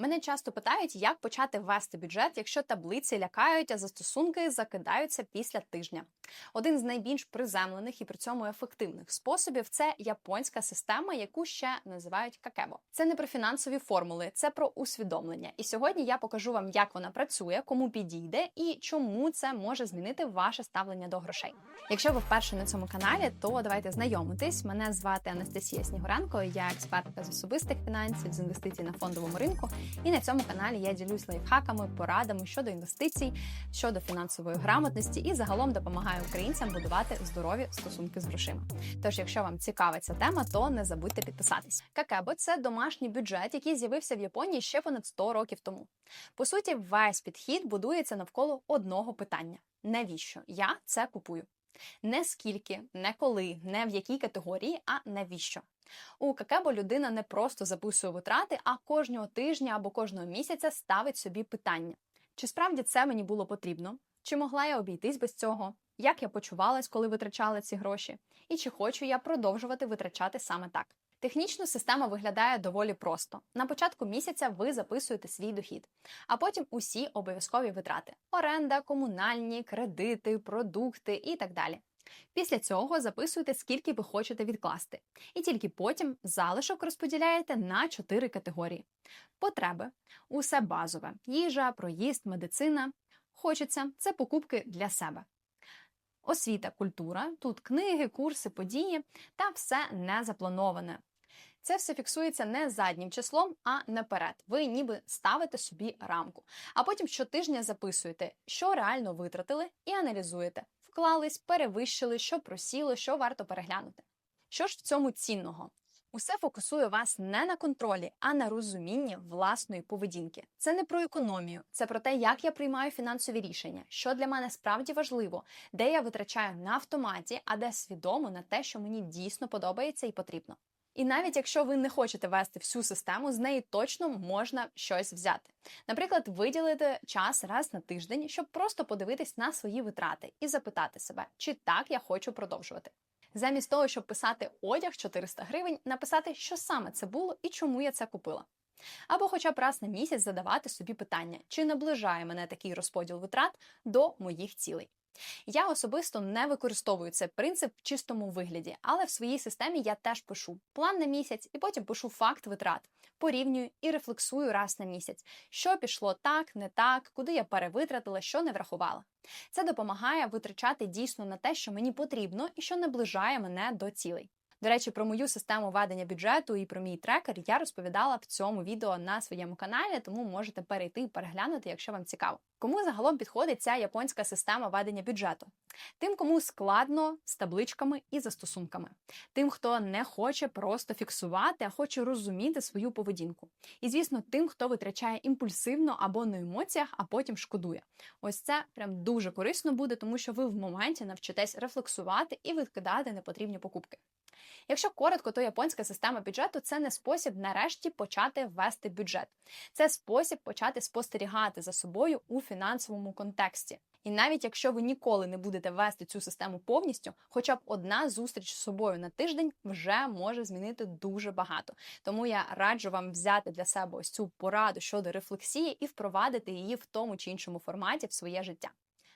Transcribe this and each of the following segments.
Мене часто питають, як почати вести бюджет, якщо таблиці лякають, а застосунки закидаються після тижня. Один з найбільш приземлених і при цьому ефективних способів це японська система, яку ще називають какебо. Це не про фінансові формули, це про усвідомлення. І сьогодні я покажу вам, як вона працює, кому підійде і чому це може змінити ваше ставлення до грошей. Якщо ви вперше на цьому каналі, то давайте знайомитись. Мене звати Анастасія Снігуренко. Я експертка з особистих фінансів, з інвестицій на фондовому ринку. І на цьому каналі я ділюсь лайфхаками, порадами щодо інвестицій, щодо фінансової грамотності і загалом допомагаю українцям будувати здорові стосунки з грошима. Тож, якщо вам цікава ця тема, то не забудьте підписатись. Какебо це домашній бюджет, який з'явився в Японії ще понад 100 років тому. По суті, весь підхід будується навколо одного питання: навіщо я це купую? Не скільки, не коли, не в якій категорії, а навіщо. У Какебо людина не просто записує витрати, а кожного тижня або кожного місяця ставить собі питання: чи справді це мені було потрібно? Чи могла я обійтись без цього? Як я почувалась, коли витрачала ці гроші? І чи хочу я продовжувати витрачати саме так? Технічно система виглядає доволі просто. На початку місяця ви записуєте свій дохід, а потім усі обов'язкові витрати: оренда, комунальні, кредити, продукти і так далі. Після цього записуєте, скільки ви хочете відкласти, і тільки потім залишок розподіляєте на чотири категорії: потреби, усе базове, їжа, проїзд, медицина. Хочеться це покупки для себе. Освіта, культура, тут книги, курси, події та все не заплановане. Це все фіксується не заднім числом, а наперед. Ви ніби ставите собі рамку. А потім щотижня записуєте, що реально витратили, і аналізуєте, вклались, перевищили, що просіло, що варто переглянути. Що ж в цьому цінного? Усе фокусує вас не на контролі, а на розумінні власної поведінки. Це не про економію, це про те, як я приймаю фінансові рішення, що для мене справді важливо, де я витрачаю на автоматі, а де свідомо на те, що мені дійсно подобається і потрібно. І навіть якщо ви не хочете вести всю систему, з неї точно можна щось взяти. Наприклад, виділити час раз на тиждень, щоб просто подивитись на свої витрати і запитати себе, чи так я хочу продовжувати. Замість того, щоб писати одяг 400 гривень, написати, що саме це було і чому я це купила. Або хоча б раз на місяць задавати собі питання, чи наближає мене такий розподіл витрат до моїх цілей. Я особисто не використовую цей принцип в чистому вигляді, але в своїй системі я теж пишу план на місяць і потім пишу факт витрат, порівнюю і рефлексую раз на місяць, що пішло так, не так, куди я перевитратила, що не врахувала. Це допомагає витрачати дійсно на те, що мені потрібно, і що наближає мене до цілей. До речі, про мою систему ведення бюджету і про мій трекер я розповідала в цьому відео на своєму каналі, тому можете перейти і переглянути, якщо вам цікаво. Кому загалом підходить ця японська система ведення бюджету? Тим, кому складно з табличками і застосунками, тим, хто не хоче просто фіксувати, а хоче розуміти свою поведінку. І, звісно, тим, хто витрачає імпульсивно або на емоціях, а потім шкодує. Ось це прям дуже корисно буде, тому що ви в моменті навчитесь рефлексувати і відкидати непотрібні покупки. Якщо коротко, то японська система бюджету це не спосіб нарешті почати ввести бюджет, це спосіб почати спостерігати за собою у фінансовому контексті. І навіть якщо ви ніколи не будете вести цю систему повністю, хоча б одна зустріч з собою на тиждень вже може змінити дуже багато. Тому я раджу вам взяти для себе ось цю пораду щодо рефлексії і впровадити її в тому чи іншому форматі в своє життя.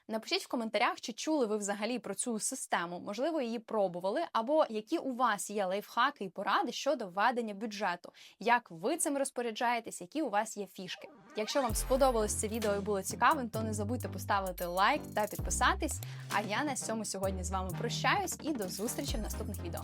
Напишіть в коментарях, чи чули ви взагалі про цю систему, можливо, її пробували, або які у вас є лайфхаки і поради щодо ведення бюджету, як ви цим розпоряджаєтесь, які у вас є фішки. Якщо вам сподобалось це відео і було цікавим, то не забудьте поставити лайк та підписатись. А я на цьому сьогодні з вами прощаюсь і до зустрічі в наступних відео.